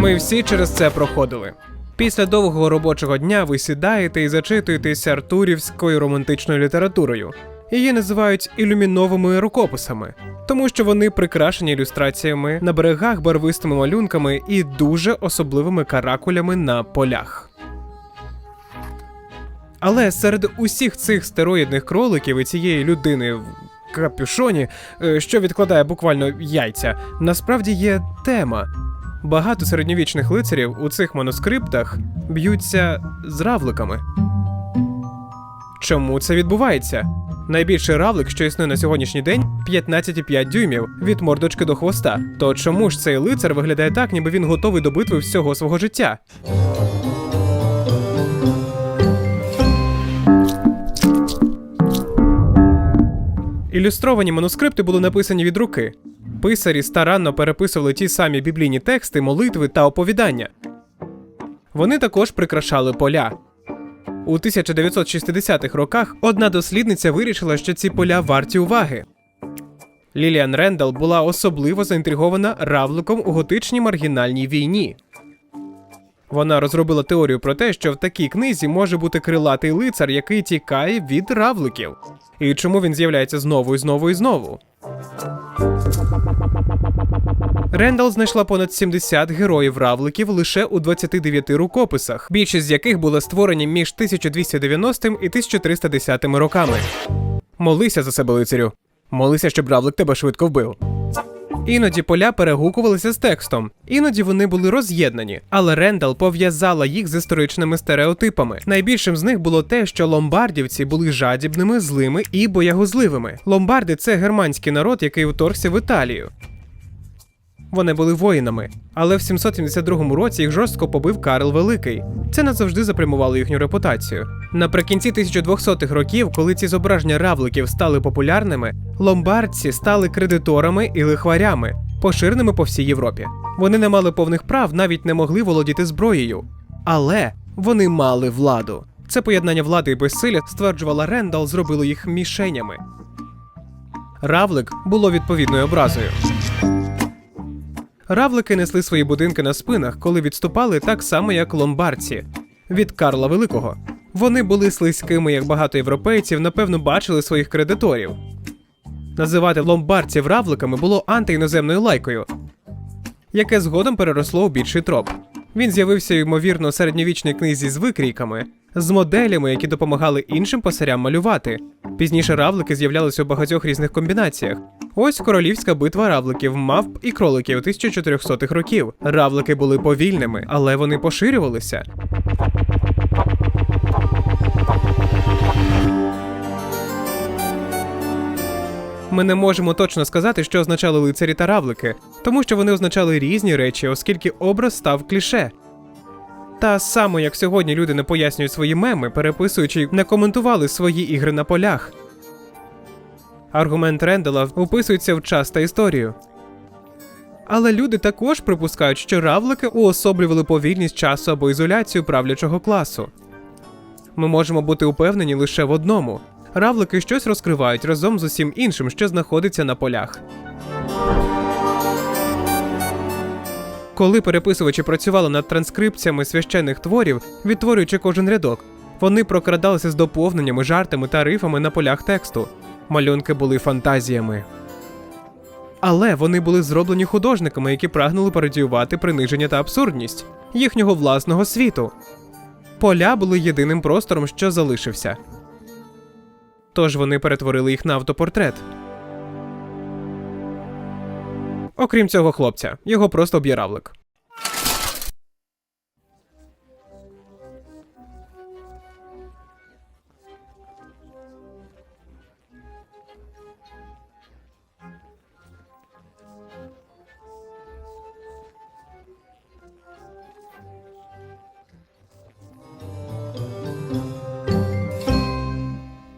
Ми всі через це проходили. Після довгого робочого дня ви сідаєте і зачитуєтесь артурівською романтичною літературою. Її називають ілюміновими рукописами, тому що вони прикрашені ілюстраціями на берегах, барвистими малюнками і дуже особливими каракулями на полях. Але серед усіх цих стероїдних кроликів і цієї людини в капюшоні, е, що відкладає буквально яйця, насправді є тема. Багато середньовічних лицарів у цих манускриптах б'ються з равликами. Чому це відбувається? Найбільший равлик, що існує на сьогоднішній день, 15,5 дюймів від мордочки до хвоста. То чому ж цей лицар виглядає так, ніби він готовий до битви всього свого життя? Ілюстровані манускрипти були написані від руки. Писарі старанно переписували ті самі біблійні тексти, молитви та оповідання. Вони також прикрашали поля. У 1960-х роках одна дослідниця вирішила, що ці поля варті уваги. Ліліан Рендал була особливо заінтригована равликом у готичній маргінальній війні. Вона розробила теорію про те, що в такій книзі може бути крилатий лицар, який тікає від равликів. І чому він з'являється знову і знову і знову. Рендал знайшла понад 70 героїв равликів лише у 29 рукописах, більшість з яких були створені між 1290 і 1310 роками. Молися за себе, лицарю. Молися, щоб равлик тебе швидко вбив. Іноді поля перегукувалися з текстом, іноді вони були роз'єднані, але Рендал пов'язала їх з історичними стереотипами. Найбільшим з них було те, що ломбардівці були жадібними, злими і боягузливими. Ломбарди це германський народ, який вторгся в Італію. Вони були воїнами, але в 772 році їх жорстко побив Карл Великий. Це назавжди запрямувало їхню репутацію. Наприкінці 1200-х років, коли ці зображення равликів стали популярними, ломбардці стали кредиторами і лихварями, поширеними по всій Європі. Вони не мали повних прав, навіть не могли володіти зброєю. Але вони мали владу. Це поєднання влади і безсилля, стверджувала Рендал, зробило їх мішенями. Равлик було відповідною образою. Равлики несли свої будинки на спинах, коли відступали так само, як ломбардці від Карла Великого. Вони були слизькими, як багато європейців, напевно, бачили своїх кредиторів. Називати ломбардців равликами було антиіноземною лайкою, яке згодом переросло у більший троп. Він з'явився ймовірно у середньовічній книзі з викрійками, з моделями, які допомагали іншим писарям малювати. Пізніше равлики з'являлися у багатьох різних комбінаціях. Ось королівська битва равликів, мавп і кроликів 1400-х років. Равлики були повільними, але вони поширювалися. Ми не можемо точно сказати, що означали лицарі та равлики, тому що вони означали різні речі, оскільки образ став кліше. Та саме як сьогодні люди не пояснюють свої меми, переписуючи, не коментували свої ігри на полях. Аргумент Рендела вписується в час та історію. Але люди також припускають, що равлики уособлювали повільність часу або ізоляцію правлячого класу. Ми можемо бути упевнені лише в одному: равлики щось розкривають разом з усім іншим, що знаходиться на полях. Коли переписувачі працювали над транскрипціями священних творів, відтворюючи кожен рядок, вони прокрадалися з доповненнями, жартами та рифами на полях тексту. Малюнки були фантазіями. Але вони були зроблені художниками, які прагнули пародіювати приниження та абсурдність їхнього власного світу. Поля були єдиним простором, що залишився. Тож вони перетворили їх на автопортрет. Окрім цього хлопця, його просто б'є равлик.